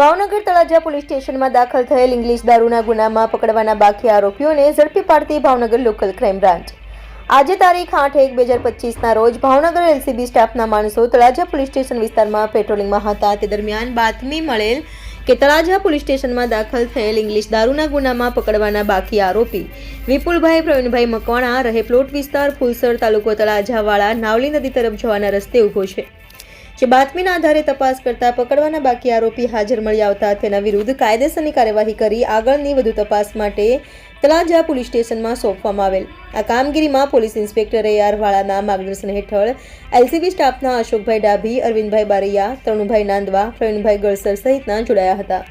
Bhavnagar Talaja police સ્ટેશનમાં દાખલ થયેલ ઇંગ્લિશ દારૂના ગુનામાં પકડવાના બાકી આરોપીઓને ઝડપી પાડતી ભાવનગર લોકલ ક્રાઇમ બ્રાન્ચ. આજે તારીખ આઠ એક બે હજાર પચીસના રોજ ભાવનગર એલસીબી સ્ટાફના માણસો તળાજા પોલીસ સ્ટેશન વિસ્તારમાં પેટ્રોલિંગમાં હતા. તે દરમિયાન બાતમી મળેલ કે તળાજા પોલીસ સ્ટેશનમાં દાખલ થયેલ ઇંગ્લિશ દારૂના ગુનામાં પકડવાના બાકી આરોપી વિપુલભાઈ, પ્રવીણભાઈ મકવાણા રહે પ્લોટ વિસ્તાર ફુલસર તાલુકો તળાજાવાળા નાવલી નદી તરફ જવાના રસ્તે ઊભો છે. જે બાતમીના આધારે તપાસ કરતા પકડવાના બાકી આરોપી હાજર મળી આવતા તેના વિરુદ્ધ કાયદેસરની કાર્યવાહી કરી આગળની વધુ તપાસ માટે તલાજા પોલીસ સ્ટેશનમાં સોંપવામાં આવેલ. આ કામગીરીમાં પોલીસ ઇન્સ્પેક્ટર એ આર વાળાના માર્ગદર્શન હેઠળ એલસીબી સ્ટાફના અશોકભાઈ ડાભી, અરવિંદભાઈ બારૈયા, તરુણભાઈ નાંદવા, પ્રવીણભાઈ ગળસર સહિતના જોડાયા હતા.